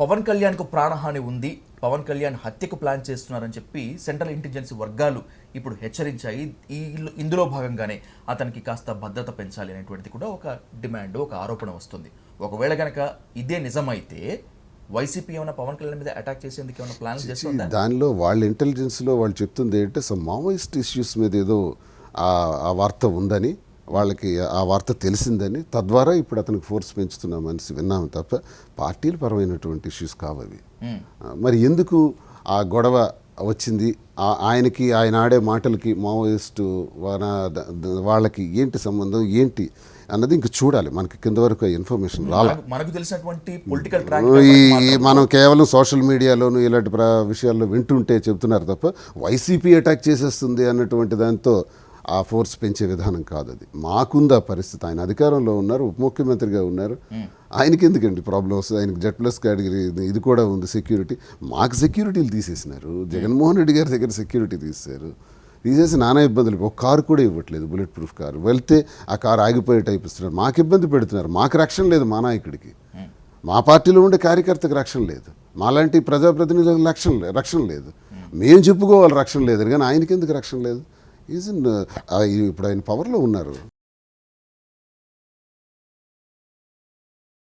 పవన్ కళ్యాణ్కు ప్రాణహాని ఉంది పవన్ కళ్యాణ్ హత్యకు ప్లాన్ చేస్తున్నారని చెప్పి సెంట్రల్ ఇంటెలిజెన్స్ వర్గాలు ఇప్పుడు హెచ్చరించాయి. ఈ ఇందులో భాగంగానే అతనికి కాస్త భద్రత పెంచాలి అనేటువంటిది కూడా ఒక డిమాండ్ ఒక ఆరోపణ వస్తుంది. ఒకవేళ గనక ఇదే నిజమైతే వైసీపీ ఏమైనా పవన్ కళ్యాణ్ మీద అటాక్ చేసేందుకు ఏమైనా ప్లాన్ చేస్తుందా? దానిలో వాళ్ళ ఇంటెలిజెన్స్లో వాళ్ళు చెప్తుంది ఏంటంటే సమ్ మావోయిస్ట్ ఇష్యూస్ మీద ఏదో ఆ వార్త ఉందని వాళ్ళకి ఆ వార్త తెలిసిందని తద్వారా ఇప్పుడు అతనికి ఫోర్స్ పెంచుతున్నామని విన్నాము తప్ప పార్టీల పరమైనటువంటి ఇష్యూస్ కావవి మరి ఎందుకు ఆ గొడవ వచ్చింది? ఆయనకి ఆయన ఆడే మాటలకి మావోయిస్టు వాళ్ళకి ఏంటి సంబంధం ఏంటి అన్నది ఇంక చూడాలి. మనకి కింద వరకు ఇన్ఫర్మేషన్ రాలా. మనకు- తెలిసినటువంటి పొలిటికల్ ఈ మనం కేవలం సోషల్ మీడియాలోను ఇలాంటి ప్ర విషయాల్లో వింటుంటే చెప్తున్నారు తప్ప వైసీపీ అటాక్ చేసేస్తుంది అన్నటువంటి దాంతో ఆ ఫోర్స్ పెంచే విధానం కాదు అది. మాకుంది ఆ పరిస్థితి. ఆయన అధికారంలో ఉన్నారు ఉప ముఖ్యమంత్రిగా ఉన్నారు. ఆయనకి ఎందుకండి ప్రాబ్లం వస్తుంది ఆయనకి జెడ్ ప్లస్ కేటగిరీ ఇది- కూడా ఉంది సెక్యూరిటీ. మాకు సెక్యూరిటీలు తీసేసినారు. జగన్మోహన్ రెడ్డి గారి దగ్గర సెక్యూరిటీ తీసేశారు. తీసేసి నానా ఇబ్బందులు. ఒక కారు కూడా ఇవ్వట్లేదు బుల్లెట్ ప్రూఫ్ కారు. వెళ్తే ఆ కారు ఆగిపోయే టైప్ ఇస్తున్నారు. మాకు ఇబ్బంది పెడుతున్నారు. మాకు రక్షణ లేదు మా నాయకుడికి. మా పార్టీలో ఉండే కార్యకర్తకు రక్షణ లేదు. మాలాంటి ప్రజాప్రతినిధులకు రక్షణ రక్షణ లేదు. మేము. చెప్పుకోవాలి రక్షణ లేదు కానీ ఆయనకి ఎందుకు రక్షణ లేదు? ఈజ్ uh, ఇప్పుడు ఆయన పవర్లో ఉన్నారు.